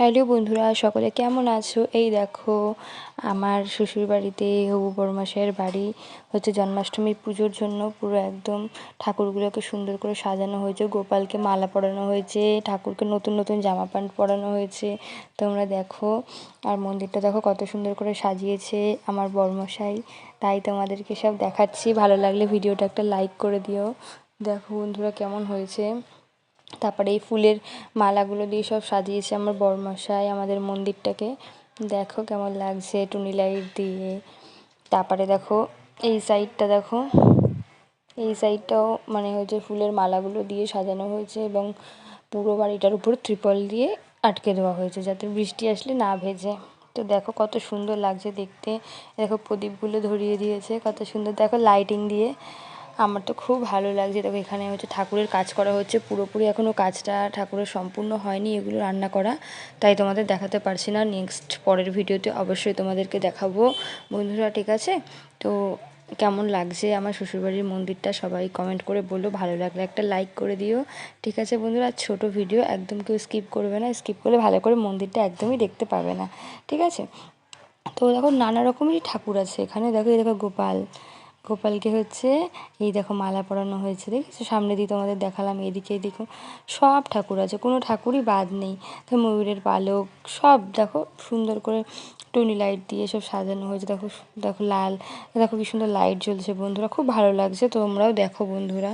Hello বন্ধুরা, সকলে কেমন আছো? এই দেখো, আমার শ্বশুর বাড়িতে হবু বড়মাসের বাড়ি হচ্ছে জন্মাষ্টমী পুজোর জন্য পুরো একদম ঠাকুরগুলোকে সুন্দর করে সাজানো হয়েছে। গোপালকে মালা পরানো হয়েছে, ঠাকুরকে নতুন নতুন জামা প্যান্ট পরানো হয়েছে। তোমরা দেখো, আর মন্দিরটা দেখো কত সুন্দর করে সাজিয়েছে আমার বড়মশাই। তাই তোমাদেরকে সব দেখাচ্ছি। ভালো লাগলে ভিডিওটা একটা লাইক করে দিও। দেখো বন্ধুরা কেমন হয়েছে। তারপরে এই ফুলের মালাগুলো দিয়ে সব সাজিয়েছে আমার বরমশাই, আমাদের মন্দিরটাকে। দেখো কেমন লাগছে টুনি লাইট দিয়ে। তারপরে দেখো, এই সাইডটা দেখো। এই সাইডটাও মানে হচ্ছে ফুলের মালাগুলো দিয়ে সাজানো হয়েছে এবং পুরো বাড়িটার উপর ত্রিপল দিয়ে আটকে দেওয়া হয়েছে যাতে বৃষ্টি আসলে না ভেজে। তো দেখো কত সুন্দর লাগছে দেখতে। দেখো প্রদীপগুলো ধরিয়ে দিয়েছে, কত সুন্দর। দেখো লাইটিং দিয়ে। আমার তো খুব ভালো লাগছে। দেখো, এখানে হচ্ছে ঠাকুরের কাজ করা হচ্ছে। পুরোপুরি এখনও কাজটা ঠাকুরের সম্পূর্ণ হয়নি, এগুলো রান্না করা। তাই তোমাদের দেখাতে পারছি না। নেক্সট পরের ভিডিওতে অবশ্যই তোমাদেরকে দেখাবো। বন্ধুরা, ঠিক আছে? তো কেমন লাগছে আমার শ্বশুরবাড়ির মন্দিরটা? সবাই কমেন্ট করে বলল ভালো লাগলে একটা লাইক করে দিও। ঠিক আছে বন্ধুরা? ছোট ভিডিও, একদম কেউ স্কিপ করবে না। স্কিপ করলে ভালো করে মন্দিরটা একদমই দেখতে পাবে না। ঠিক আছে? তো দেখো, নানা রকমেরই ঠাকুর আছে। এখানে দেখো দেখো গোপাল গোপালকে হচ্ছে, এই দেখো মালা পরানো হয়েছে, দেখেছ? সামনে দিয়ে তোমাদের দেখালাম, এদিকে দেখো সব ঠাকুর আছে, কোনো ঠাকুরই বাদ নেই। তো ময়ূরের পালক, সব দেখো সুন্দর করে টুনি লাইট দিয়ে সব সাজানো হয়েছে, দেখো দেখো লাল, দেখো কি সুন্দর লাইট জ্বলছে বন্ধুরা, খুব ভালো লাগছে, তোমরাও দেখো বন্ধুরা।